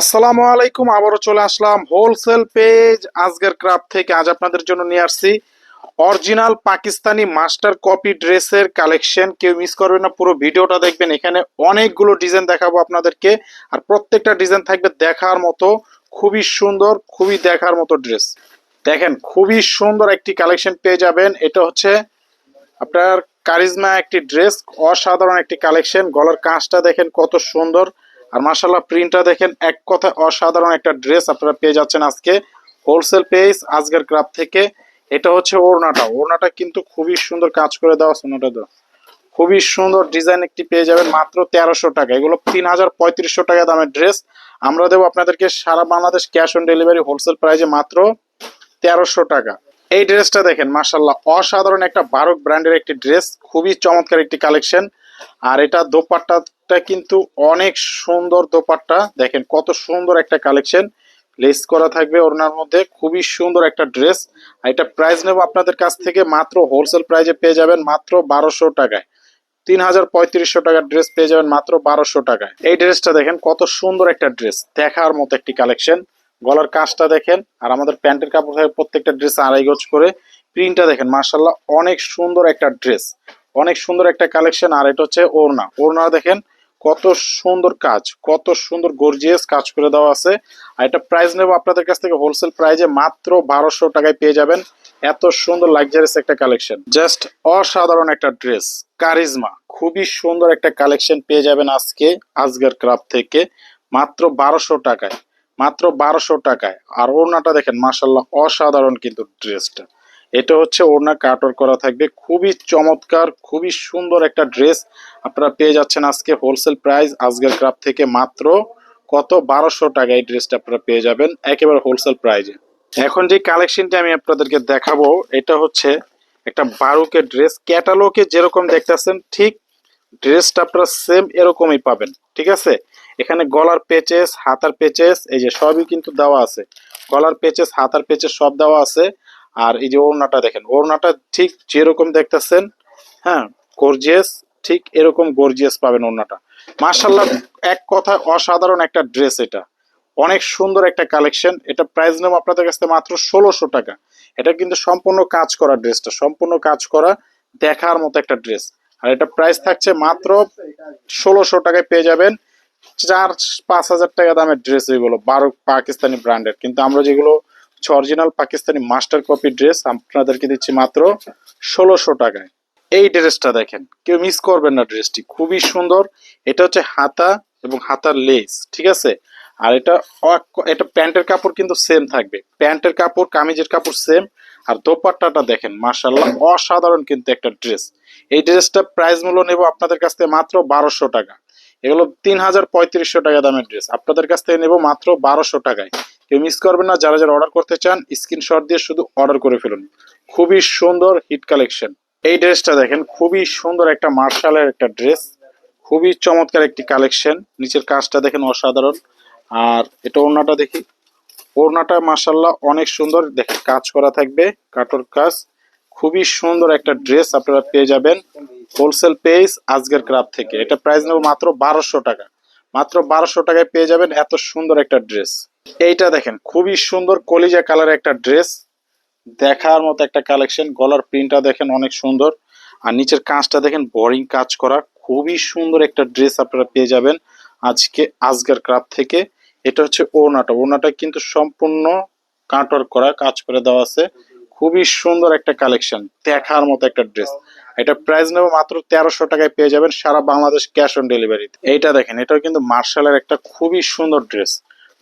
আসসালামু আলাইকুম, আবারও চলে আসলাম হোলসেল পেজ আজকের ক্রাফট থেকে। আজ আপনাদের জন্য নিয়ে আসছি অরিজিনাল পাকিস্তানি মাস্টার কপি ড্রেসের কালেকশন কেউ মিস করবেন না, পুরো ভিডিওটা দেখবেন। এখানে অনেকগুলো ডিজাইন দেখাবো আপনাদেরকে। আর প্রত্যেকটা ডিজাইন থাকবে দেখার মতো, খুবই সুন্দর, খুবই দেখার মতো ড্রেস দেখেন, খুবই সুন্দর একটি কালেকশন পেয়ে যাবেন। এটা হচ্ছে আপনার কারিজমা একটি ড্রেস অসাধারণ একটি কালেকশন গলার কাঁচটা দেখেন কত সুন্দর। আর মার্শাল্লাহ প্রিন্টটা দেখেন, এক কথা অসাধারণ একটা ড্রেস আপনারা পেয়ে যাচ্ছেন আজকে। হোলসেল পেজ আজকের ক্রাফ থেকে। এটা হচ্ছে ওড়নাটা। ওড়নাটা কিন্তু খুবই সুন্দর কাজ করে দেওয়া সোনাটা দেওয়া খুবই সুন্দর ডিজাইন একটি পেয়ে যাবেন মাত্র তেরোশো টাকা। এগুলো তিন হাজার পঁয়ত্রিশশো টাকা দামের ড্রেস আমরা দেবো আপনাদেরকে সারা Bangladesh cash on delivery wholesale প্রাইজে মাত্র তেরোশো টাকা। এই ড্রেসটা দেখেন মার্শাল্লাহ অসাধারণ একটা বারক ব্র্যান্ডের একটি ড্রেস খুবই চমৎকার একটি কালেকশন আর এটা দোপাট্টাটা কিন্তু অনেক সুন্দর দোপাট্টা। দেখেন কত সুন্দর একটা কালেকশন। লেস করা থাকবে ওনার মধ্যে। খুবই সুন্দর একটা ড্রেস। আর এটা প্রাইস নেব আপনাদের কাছ থেকে মাত্র হোলসেল প্রাইজে পেয়ে যাবেন মাত্র বারোশো টাকায়। তিন হাজার পঁয়ত্রিশশো টাকার ড্রেস পেয়ে যাবেন মাত্র বারোশো টাকায়। এই ড্রেসটা দেখেন কত সুন্দর একটা ড্রেস। দেখার মতো একটি কালেকশন। গলার কাজটা দেখেন আর আমাদের প্যান্টের কাপড় প্রত্যেকটা ড্রেস আড়াই গজ করে। প্রিন্টটা দেখেন মার্শাল্লাহ অনেক সুন্দর একটা ড্রেস। অনেক সুন্দর একটা কালেকশন আর এটা হচ্ছে ওড়না। ওড়না দেখেন, কত সুন্দর কাজ, কত সুন্দর গর্জিয়াস কাজ করে দেওয়া আছে। আর এটা প্রাইস নেব আপনাদের কাছ থেকে হোলসেল প্রাইজে মাত্র বারোশো টাকায় পেয়ে যাবেন। এত সুন্দর লাক্সারিয়াস একটা কালেকশন জাস্ট অসাধারণ একটা ড্রেস কারিজমা খুবই সুন্দর একটা কালেকশন পেয়ে যাবেন আজকে আজকের ক্রাফ থেকে। মাত্র বারোশো টাকায়, মাত্র বারোশো টাকায়। আর ওড়নাটা দেখেন মাসাল্লাহ অসাধারণ কিন্তু ড্রেসটা এটা হচ্ছে ওড়না কাটর করা থাকবে। খুবই চমৎকার, খুবই সুন্দর একটা ড্রেস আপনারা পেয়ে যাচ্ছেন আজকে হোলসেল প্রাইস। আজকের ক্রাফ থেকে মাত্র কত? বারোশো টাকা এই ড্রেসটা আপনারা পেয়ে যাবেন একেবারে হোলসেল প্রাইজে। এখন যে কালেকশনটা আমি আপনাদেরকে দেখাবো, এটা হচ্ছে একটা বারুকের ড্রেস। ক্যাটালগে যেরকম দেখতেছেন, ঠিক ড্রেসটা আপনারা সেম এরকমই পাবেন, ঠিক আছে? এখানে গলার পেচেস, হাতার পেচেস, এই যে সবই কিন্তু দেওয়া আছে। গলার পেচেস, হাতার পেচেস সব দেওয়া আছে। আর এই যে ওড়নাটা দেখেন, ওড়নাটা ঠিক যেরকম দেখতেছেন হ্যাঁ গর্জিয়াস ঠিক এরকম গর্জিয়াস পাবেন ওড়নাটা। মার্শাল্লাহ এক কথায় অসাধারণ একটা ড্রেস এটা। অনেক সুন্দর একটা কালেকশন। এটা প্রাইস নেব আপনাদের কাছ থেকে মাত্র ষোলোশো টাকা। এটা কিন্তু সম্পূর্ণ কাজ করা ড্রেসটা, সম্পূর্ণ কাজ করা দেখার মতো একটা ড্রেস। আর এটা প্রাইস থাকছে মাত্র ষোলোশো টাকায় পেয়ে যাবেন। চার পাঁচ হাজার টাকা দামের ড্রেস এগুলো, বারো পাকিস্তানি ব্র্যান্ডের কিন্তু আমরা যেগুলো original Pakistani master copy dress, আপনাদেরকে দিচ্ছি মাত্র ষোলোশো টাকায়। এই ড্রেসটা দেখেন, কেউ মিস করবেন না ড্রেসটি, খুবই সুন্দর। এটা হচ্ছে হাতা এবং হাতার লেস ঠিক আছে? আর এটা এটা প্যান্টের কাপড় কিন্তু সেম থাকবে। প্যান্টের কাপড়, কামিজের কাপড় সেম আর দোপাট্টাটা দেখেন মার্শাল্লাহ অসাধারণ কিন্তু একটা ড্রেস। এই ড্রেসটা প্রাইস মূল্য নেব আপনাদের কাছ থেকে মাত্র বারোশো টাকা। এগুলো তিন হাজার পঁয়ত্রিশশো টাকা দামের ড্রেস। আপনাদের কাছ থেকে নেব মাত্র বারোশো টাকায়। কেউ মিস করবেন না। যারা যারা অর্ডার করতে চান স্ক্রিনশট দিয়ে শুধু অর্ডার করে ফেলুন। খুবই সুন্দর হিট কালেকশন এই ড্রেসটা দেখেন, খুবই সুন্দর একটা মার্শালের একটা ড্রেস খুবই চমৎকার একটি কালেকশন নিচের কাজটা দেখেন অসাধারণ। আর এটা ওড়নাটা দেখি। ওড়নাটা মার্শাল্লাহ অনেক সুন্দর। দেখেন, কাজ করা থাকবে, কাটর কাজ। খুবই সুন্দর একটা ড্রেস আপনারা পেয়ে যাবেন। হোলসেল পেজ আজকের ক্রাফ থেকে। এটা প্রাইস নেব মাত্র বারোশো টাকা। মাত্র বারোশো টাকায় পেয়ে যাবেন এত সুন্দর একটা ড্রেস। এইটা দেখেন, খুবই সুন্দর কলিজা কালার একটা ড্রেস। দেখার মতো একটা কালেকশন, গলার প্রিন্টটা দেখেন অনেক সুন্দর। আর নিচের কাজটা দেখেন, বোরিং কাজ করা, খুবই সুন্দর একটা ড্রেস আপনারা পেয়ে যাবেন আজকে আজকের ক্রাফ থেকে। এটা হচ্ছে ওড়নাটা ওড়নাটা কিন্তু সম্পূর্ণ কাটর করা, কাজ করে দেওয়া আছে। খুবই সুন্দর একটা কালেকশন, দেখার মতো একটা ড্রেস। এটা প্রাইস নেব মাত্র তেরোশো টাকায় পেয়ে যাবেন সারা বাংলাদেশ ক্যাশ অন ডেলিভারিতে এইটা দেখেন, এটাও কিন্তু মার্শালের একটা খুবই সুন্দর ড্রেস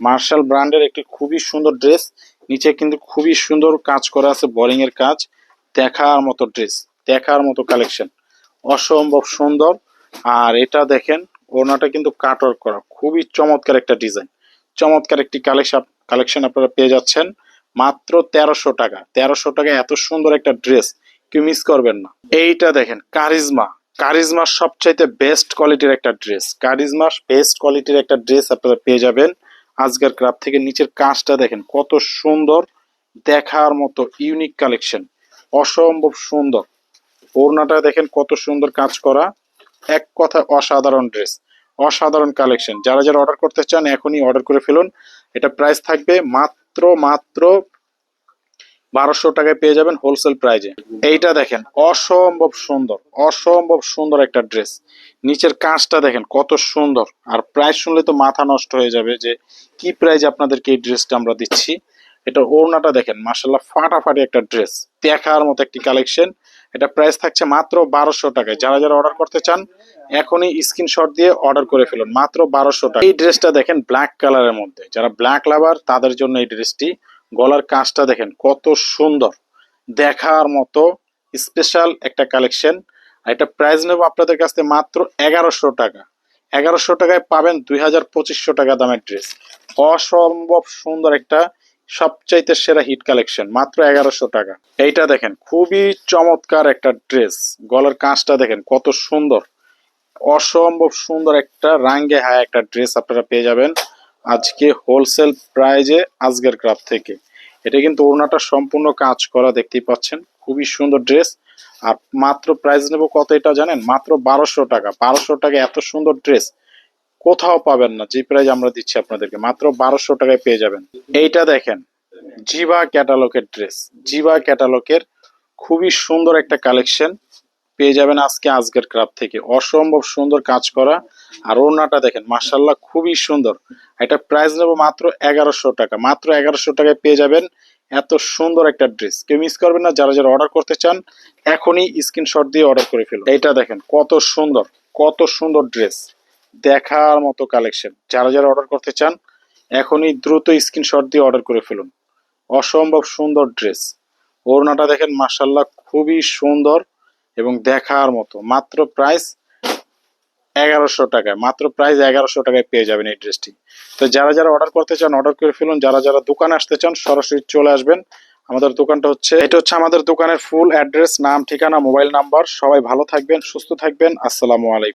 মার্শাল ব্র্যান্ডের একটি খুবই সুন্দর ড্রেস নিচে কিন্তু খুবই সুন্দর কাজ করা আছে বোরিং এর কাজ। দেখার মতো ড্রেস দেখার মতো কালেকশন অসম্ভব সুন্দর। আর এটা দেখেন ওনাটা কিন্তু কাটর করা। খুবই চমৎকার একটা ডিজাইন চমৎকার একটি কালেকশন কালেকশন আপনারা পেয়ে যাচ্ছেন মাত্র তেরোশো টাকা। তেরোশো টাকা এত সুন্দর একটা ড্রেস কেউ মিস করবেন না। এইটা দেখেন কারিজমা কারিজমার সবচাইতে বেস্ট কোয়ালিটির একটা ড্রেস কারিজমার বেস্ট কোয়ালিটির একটা ড্রেস আপনারা পেয়ে যাবেন। আজকের ক্রাফ থেকে নিচের কাজটা দেখেন, কত সুন্দর। দেখার মতো ইউনিক কালেকশন অসম্ভব সুন্দর। ওড়নাটা দেখেন, কত সুন্দর কাজ করা। এক কথা অসাধারণ ড্রেস অসাধারণ কালেকশন যারা যারা অর্ডার করতে চান, এখনই অর্ডার করে ফেলুন। এটা প্রাইস থাকবে মাত্র মাত্র বারোশো টাকায় পেয়ে যাবেন হোলসেল প্রাইজে এইটা দেখেন, অসম্ভব সুন্দর অসম্ভব সুন্দর একটা ড্রেস নিচের কাঁচটা দেখেন, কত সুন্দর। আর প্রাইস শুনলে তো মাথা নষ্ট হয়ে যাবে যে, কি প্রাইজ আপনাদেরকে এই ড্রেসটা আমরা দিচ্ছি? এটা ওড়নাটা দেখেন মাসাল্লাহ ফাটাফাটি একটা ড্রেস দেখার মতো একটি কালেকশন এটা প্রাইস থাকছে মাত্র বারোশো টাকায়। যারা যারা অর্ডার করতে চান, এখনই স্ক্রিনশট দিয়ে অর্ডার করে ফেলুন। মাত্র বারোশো টাকা এই ড্রেসটা দেখেন ব্ল্যাক কালারের মধ্যে। যারা ব্ল্যাক লাভার তাদের জন্য এই ড্রেসটি গলার কাজটা দেখেন, কত সুন্দর। দেখার মতো স্পেশাল একটা কালেকশন আর এটা প্রাইস নেব আপনাদের কাছ থেকে মাত্র এগারোশো টাকা। এগারোশো টাকায় পাবেন দুই হাজার পঁচিশশো টাকা দামের ড্রেস অসম্ভব সুন্দর একটা, সবচাইতে সেরা হিট কালেকশন মাত্র এগারোশো টাকা। এইটা দেখেন, খুবই চমৎকার একটা ড্রেস গলার কাঁচটা দেখেন, কত সুন্দর। অসম্ভব সুন্দর একটা, রাঙ্গে হায় একটা ড্রেস আপনারা পেয়ে যাবেন। আজকে হোলসেল প্রাইজে আজকের ক্রাফ থেকে। এটা কিন্তু ওড়নাটা সম্পূর্ণ কাজ করা দেখতেই পাচ্ছেন। খুবই সুন্দর ড্রেস আর মাত্র প্রাইস নেব কত এটা জানেন? মাত্র বারোশো টাকা। বারোশো টাকা এত সুন্দর ড্রেস কোথাও পাবেন না। যে প্রাইজ আমরা দিচ্ছি আপনাদেরকে, মাত্র বারোশো টাকায় পেয়ে যাবেন। এইটা দেখেন জিবা ক্যাটালগের ড্রেস জিবা ক্যাটালগের খুবই সুন্দর একটা কালেকশন পেয়ে যাবেন আজকে আজকের ক্রাব থেকে। অসম্ভব সুন্দর কাজ করা। আর ওড়নাটা দেখেন মার্শাল্লাহ খুবই সুন্দর। এটা প্রাইস নেব মাত্র এগারোশো টাকা। মাত্র এগারোশো টাকায় পেয়ে যাবেন এত সুন্দর একটা ড্রেস। কেউ মিস করবেন না, যারা যারা অর্ডার করতে চান, এখনই স্ক্রিনশট দিয়ে অর্ডার করে ফেলুন। এইটা দেখেন, কত সুন্দর কত সুন্দর ড্রেস। দেখার মতো কালেকশন। যারা যারা অর্ডার করতে চান, এখনই দ্রুত স্ক্রিনশট দিয়ে অর্ডার করে ফেলুন। অসম্ভব সুন্দর ড্রেস। ওড়নাটা দেখেন মার্শাল্লাহ খুবই সুন্দর। এবং দেখার মতো। মাত্র প্রাইস এগারোশো টাকায়। মাত্র প্রাইস এগারোশো টাকায় পেয়ে যাবেন এই ড্রেসটি তো যারা যারা অর্ডার করতে চান অর্ডার করে ফেলুন। যারা যারা দোকানে আসতে চান, সরাসরি চলে আসবেন। আমাদের দোকানটা হচ্ছে, এটা হচ্ছে আমাদের দোকানের ফুল অ্যাড্রেস নাম, ঠিকানা মোবাইল নাম্বার সবাই ভালো থাকবেন, সুস্থ থাকবেন। আসসালামু আলাইকুম।